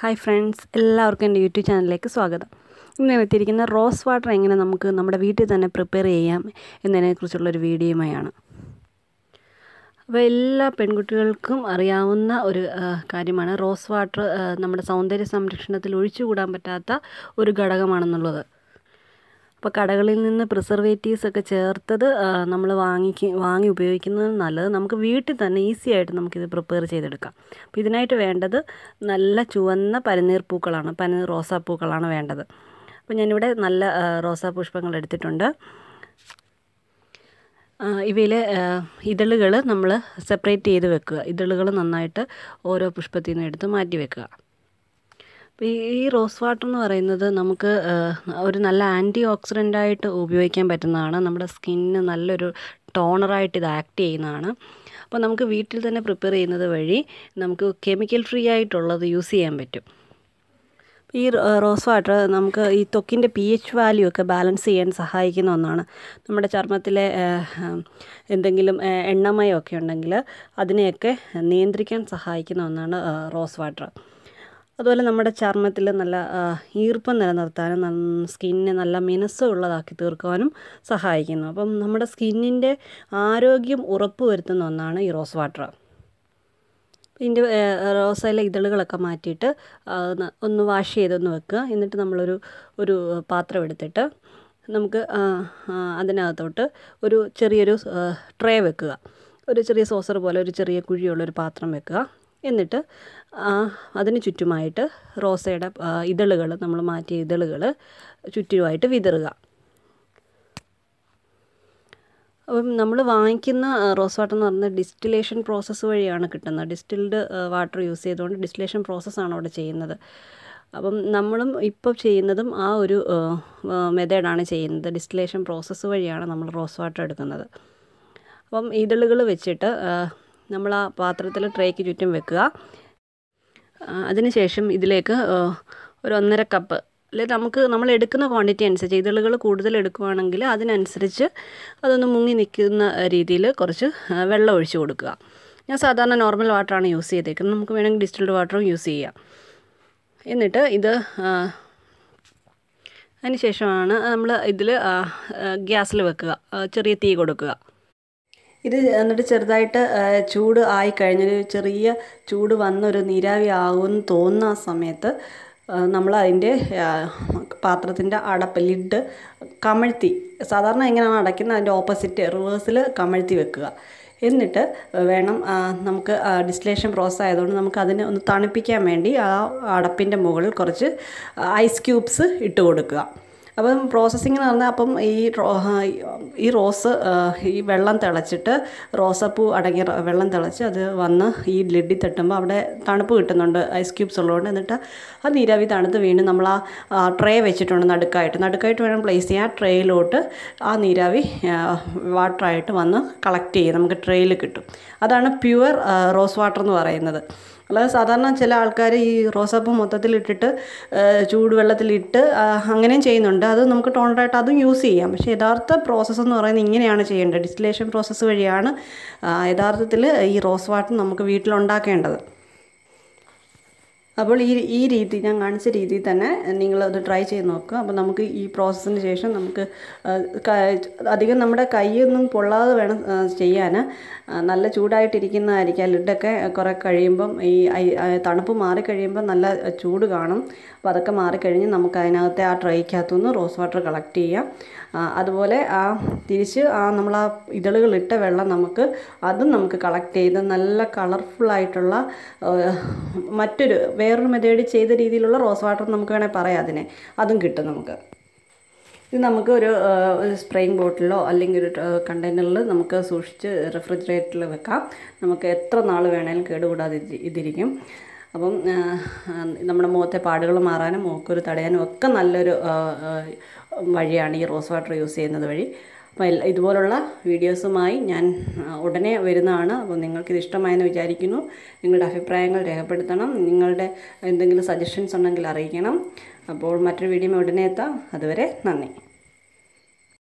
Hi friends എല്ലാവർക്കും എന്റെ YouTube ചാനലിലേക്ക് സ്വാഗതം. ഇന്ന് എത്തിയിരിക്കുന്ന റോസ് വാട്ടർ എങ്ങനെ നമുക്ക് നമ്മുടെ വീട്ടിൽ തന്നെ പ്രിപ്പയർ ചെയ്യാം എന്നതിനെക്കുറിച്ചുള്ളൊരു വീഡിയോയുമായാണ്. അപ്പോൾ എല്ലാ പെൺകുട്ടികൾക്കും അറിയാവുന്ന ഒരു കാര്യമാണ് റോസ് വാട്ടർ നമ്മുടെ സൗന്ദര്യ സംരക്ഷണത്തിൽ ഒഴിച്ചുകൂടാൻ പറ്റാത്ത ഒരു ഘടകമാണെന്നുള്ളത്. അപ്പോൾ കടകളിൽ നിന്ന് പ്രിസർവേറ്റീവ്സ് ഒക്കെ ചേർത്തത് നമ്മൾ വാങ്ങിക്ക് വാങ്ങി ഉപയോഗിക്കുന്നത് നല്ലത്. നമുക്ക് വീട്ടിൽ തന്നെ ഈസി ആയിട്ട് നമുക്കിത് പ്രിപ്പയർ ചെയ്തെടുക്കാം. അപ്പോൾ ഇതിനായിട്ട് വേണ്ടത് നല്ല ചുവന്ന പനിനീർ പൂക്കളാണ്. പനിനീർ റോസാപ്പൂക്കളാണ് വേണ്ടത്. അപ്പോൾ ഞാനിവിടെ നല്ല റോസാ പുഷ്പങ്ങൾ എടുത്തിട്ടുണ്ട്. ഇവയിൽ ഇതളുകൾ നമ്മൾ സെപ്പറേറ്റ് ചെയ്ത് വെക്കുക. ഇതളുകൾ നന്നായിട്ട് ഓരോ പുഷ്പത്തിൽ നിന്ന് എടുത്ത് മാറ്റി വെക്കുക. ഈ റോസ് വാട്ടർ എന്ന് പറയുന്നത് നമുക്ക് ഒരു നല്ല ആന്റി ഓക്സിഡന്റ് ആയിട്ട് ഉപയോഗിക്കാൻ പറ്റുന്നതാണ്. നമ്മുടെ സ്കിന്നിന് നല്ലൊരു ടോണറായിട്ട് ഇത് ആക്ട് ചെയ്യുന്നതാണ്. അപ്പോൾ നമുക്ക് വീട്ടിൽ തന്നെ പ്രിപ്പയർ ചെയ്യുന്നത് വഴി നമുക്ക് കെമിക്കൽ ഫ്രീ ആയിട്ടുള്ളത് യൂസ് ചെയ്യാൻ പറ്റും. ഈ റോസ് വാട്ടർ നമുക്ക് ഈ ത്വക്കിന്റെ പി എച്ച് വാല്യൂ ഒക്കെ ബാലൻസ് ചെയ്യാൻ സഹായിക്കുന്ന ഒന്നാണ്. നമ്മുടെ ചർമ്മത്തിലെ എന്തെങ്കിലും എണ്ണമയമൊക്കെ ഉണ്ടെങ്കിൽ അതിനെയൊക്കെ നിയന്ത്രിക്കാൻ സഹായിക്കുന്ന ഒന്നാണ് റോസ് വാട്ടർ. അതുപോലെ നമ്മുടെ ചർമ്മത്തിൽ നല്ല ഈർപ്പം നിലനിർത്താനും സ്കിന്നിനെ നല്ല മിനുസമുള്ളതാക്കി തീർക്കുവാനും സഹായിക്കുന്നു. അപ്പം നമ്മുടെ സ്കിന്നിന്റെ ആരോഗ്യം ഉറപ്പുവരുത്തുന്ന ഒന്നാണ് ഈ റോസ് വാട്ടർ. ഇതിന്റെ റോസയിലെ ഇതളുകളൊക്കെ മാറ്റിയിട്ട് ഒന്ന് വാഷ് ചെയ്തൊന്ന് വെക്കുക. എന്നിട്ട് നമ്മളൊരു ഒരു പാത്രം എടുത്തിട്ട് നമുക്ക് അതിനകത്തോട്ട് ഒരു ചെറിയൊരു ട്രേ വെക്കുക. ഒരു ചെറിയ സോസർ പോലെ ഒരു ചെറിയ കുഴിയുള്ളൊരു പാത്രം വെക്കുക. എന്നിട്ട് അതിന് ചുറ്റുമായിട്ട് റോസയുടെ ഇതളുകൾ നമ്മൾ മാറ്റിയ ഇതളുകൾ ചുറ്റുമായിട്ട് വിതറുക. അപ്പം നമ്മൾ വാങ്ങിക്കുന്ന റോസ് വാട്ടർ എന്ന് പറയുന്നത് ഡിസ്റ്റിലേഷൻ പ്രോസസ്സ് വഴിയാണ് കിട്ടുന്നത്. ഡിസ്റ്റിൽഡ് വാട്ടർ യൂസ് ചെയ്തുകൊണ്ട് ഡിസ്റ്റിലേഷൻ പ്രോസസ്സാണ് അവിടെ ചെയ്യുന്നത്. അപ്പം നമ്മളും ഇപ്പോൾ ചെയ്യുന്നതും ആ ഒരു മെത്തേഡാണ് ചെയ്യുന്നത്. ഡിസ്റ്റിലേഷൻ പ്രോസസ്സ് വഴിയാണ് നമ്മൾ റോസ് വാട്ടർ എടുക്കുന്നത്. അപ്പം ഇതളുകൾ വെച്ചിട്ട് നമ്മൾ ആ പാത്രത്തിൽ ട്രേക്ക് ചുറ്റും വെക്കുക. അതിനുശേഷം ഇതിലേക്ക് ഒരു ഒന്നര കപ്പ് അല്ലെങ്കിൽ നമുക്ക് നമ്മൾ എടുക്കുന്ന ക്വാണ്ടിറ്റി അനുസരിച്ച് ഇതളുകൾ കൂടുതൽ എടുക്കുവാണെങ്കിൽ അതിനനുസരിച്ച് അതൊന്ന് മുങ്ങി നിൽക്കുന്ന രീതിയിൽ കുറച്ച് വെള്ളം ഒഴിച്ചു കൊടുക്കുക. ഞാൻ സാധാരണ നോർമൽ വാട്ടറാണ് യൂസ് ചെയ്തേക്കുന്നത്. നമുക്ക് വേണമെങ്കിൽ ഡിസ്റ്റിൽഡ് വാട്ടറും യൂസ് ചെയ്യാം. എന്നിട്ട് ഇത് അതിന് ശേഷമാണ് നമ്മൾ ഇതിൽ ഗ്യാസിൽ വെക്കുക. ചെറിയ തീ കൊടുക്കുക. ഇത് എന്നിട്ട് ചെറുതായിട്ട് ചൂട് ആയി കഴിഞ്ഞൊരു ചെറിയ ചൂട് വന്നൊരു നീരാവി ആകുമെന്ന് തോന്നുന്ന ആ സമയത്ത് നമ്മൾ അതിന്റെ പാത്രത്തിന്റെ അടപ്പ് ലിഡ് കമഴ്ത്തി സാധാരണ എങ്ങനെയാണ് അടയ്ക്കുന്നത് അതിന്റെ ഓപ്പോസിറ്റ് റിവേഴ്സിൽ കമഴ്ത്തി വെക്കുക. എന്നിട്ട് വേണം നമുക്ക് ഡിസ്റ്റിലേഷൻ പ്രോസസ് ആയതുകൊണ്ട് നമുക്ക് അതിനെ ഒന്ന് തണുപ്പിക്കാൻ വേണ്ടി ആ അടപ്പിന്റെ മുകളിൽ കുറച്ച് ഐസ് ക്യൂബ്സ് ഇട്ട് കൊടുക്കുക. അപ്പം പ്രോസസ്സിങ് എന്ന് പറഞ്ഞാൽ അപ്പം ഈ ഈ റോസ് ഈ വെള്ളം തിളച്ചിട്ട് റോസപ്പൂ അടങ്ങിയ വെള്ളം തിളച്ച് അത് വന്ന് ഈ ലിഡിൽ തട്ടുമ്പോൾ അവിടെ തണുപ്പ് കിട്ടുന്നുണ്ട്. ഐസ് ക്യൂബ്സ് ഉള്ളതുകൊണ്ട് എന്നിട്ട് ആ നീരാവി തണുത്ത് വീണ്ടും നമ്മൾ ആ ട്രേ വെച്ചിട്ടുണ്ട് നടുക്കായിട്ട്. നടുക്കായിട്ട് വേണം പ്ലേസ് ചെയ്യാൻ. ആ ട്രേയിലോട്ട് ആ നീരാവി വാട്ടറായിട്ട് വന്ന് കളക്ട് ചെയ്യും. നമുക്ക് ട്രേയിൽ കിട്ടും. അതാണ് പ്യുവർ റോസ് വാട്ടർ എന്ന് പറയുന്നത്. അല്ലാതെ സാധാരണ ചില ആൾക്കാർ ഈ റോസാപ്പൂ മൊത്തത്തിൽ ഇട്ടിട്ട് ചൂടുവെള്ളത്തിലിട്ട് അങ്ങനെയും ചെയ്യുന്നുണ്ട്. അത് നമുക്ക് ടോണറായിട്ട് അതും യൂസ് ചെയ്യാം. പക്ഷേ യഥാർത്ഥ പ്രോസസ്സ് എന്ന് പറയുന്നത് ഇങ്ങനെയാണ് ചെയ്യേണ്ടത്. ഡിസ്റ്റിലേഷൻ പ്രോസസ്സ് വഴിയാണ് യഥാർത്ഥത്തിൽ ഈ റോസ് വാട്ടർ നമുക്ക് വീട്ടിലുണ്ടാക്കേണ്ടത്. അപ്പോൾ ഈ ഈ രീതി ഞാൻ കാണിച്ച രീതിയിൽ തന്നെ നിങ്ങളത് ട്രൈ ചെയ്ത് നോക്കുക. അപ്പോൾ നമുക്ക് ഈ പ്രോസസ്സിന് ശേഷം നമുക്ക് അധികം നമ്മുടെ കൈയൊന്നും പൊള്ളാതെ വേണം ചെയ്യാൻ. നല്ല ചൂടായിട്ടിരിക്കുന്നതായിരിക്കും. ആ ലിഡൊക്കെ കുറേ കഴിയുമ്പം ഈ തണുപ്പ് മാറിക്കഴിയുമ്പോൾ നല്ല ചൂട് കാണും. അപ്പോൾ അതൊക്കെ മാറിക്കഴിഞ്ഞ് നമുക്ക് അതിനകത്തെ ആ ട്രേക്കകത്തുനിന്ന് റോസ് വാട്ടർ കളക്ട് ചെയ്യാം. അതുപോലെ ആ തിരിച്ച് ആ നമ്മൾ ആ ഇതളുകളിട്ട വെള്ളം നമുക്ക് അതും നമുക്ക് കളക്ട് ചെയ്ത് നല്ല കളർഫുള്ളായിട്ടുള്ള മറ്റൊരു വേറൊരു മെത്തേഡ് ചെയ്ത രീതിയിലുള്ള റോസ് വാട്ടർ നമുക്ക് വേണേൽ പറയാം അതിനെ. അതും കിട്ടും നമുക്ക്. ഇത് നമുക്ക് ഒരു സ്പ്രേയിങ് ബോട്ടിലോ അല്ലെങ്കിൽ ഒരു കണ്ടെയ്നറിൽ നമുക്ക് സൂക്ഷിച്ച് റെഫ്രിജറേറ്ററിൽ വെക്കാം. നമുക്ക് എത്ര നാൾ വേണേലും കേടുകൂടാതെ ഇതിരിക്കും. അപ്പം നമ്മുടെ മുഖത്തെ പാടുകൾ മാറാനും മൂക്കൊരു തടയാനും ഒക്കെ നല്ലൊരു വഴിയാണ് ഈ റോസ് വാട്ടർ യൂസ് ചെയ്യുന്നത് വഴി. അപ്പോൾ ഇതുപോലുള്ള വീഡിയോസുമായി ഞാൻ ഉടനെ വരുന്നതാണ്. അപ്പോൾ നിങ്ങൾക്കിത് ഇഷ്ടമായെന്ന് വിചാരിക്കുന്നു. നിങ്ങളുടെ അഭിപ്രായങ്ങൾ രേഖപ്പെടുത്തണം. നിങ്ങളുടെ എന്തെങ്കിലും സജഷൻസ് ഉണ്ടെങ്കിൽ അറിയിക്കണം. അപ്പോൾ മറ്റൊരു വീഡിയോ ഉടനെ എത്താം. അതുവരെ നന്ദി.